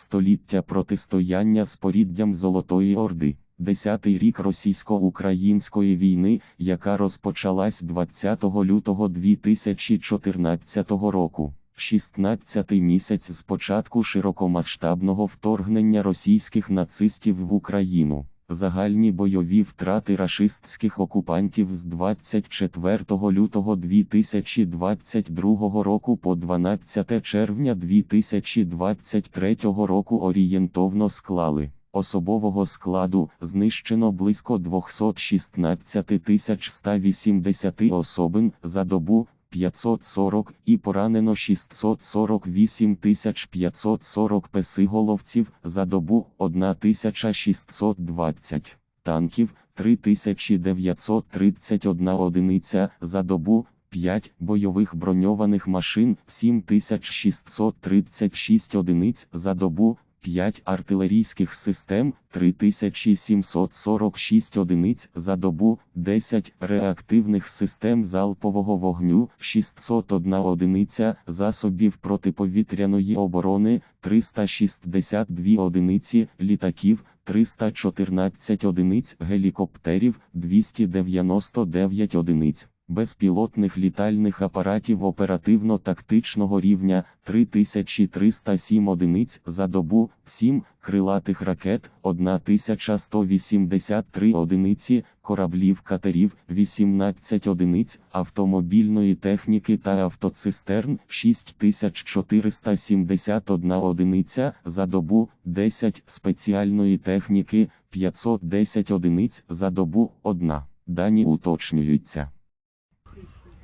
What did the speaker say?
Століття протистояння з поріддям Золотої Орди. Десятий рік російсько-української війни, яка розпочалась 20 лютого 2014 року. 16-й місяць з початку широкомасштабного вторгнення російських нацистів в Україну. Загальні бойові втрати рашистських окупантів з 24 лютого 2022 року по 12 червня 2023 року орієнтовно склали. Особового складу знищено близько 216 180 особин за добу 540 і поранено 648 540 песиголовців за добу 1620 танків 3931 одиниця за добу 5 бойових броньованих машин 7636 одиниць за добу 5 артилерійських систем 3746 одиниць за добу, 10 реактивних систем залпового вогню, 601 одиниця засобів протиповітряної оборони, 362 одиниці літаків, 314 одиниць гелікоптерів, 299 одиниць. Безпілотних літальних апаратів оперативно-тактичного рівня 3307 одиниць за добу, 7 крилатих ракет, 1183 одиниці, кораблів катерів, 18 одиниць, автомобільної техніки та автоцистерн, 6471 одиниця за добу, 10 спеціальної техніки, 510 одиниць за добу, 1. Дані уточнюються.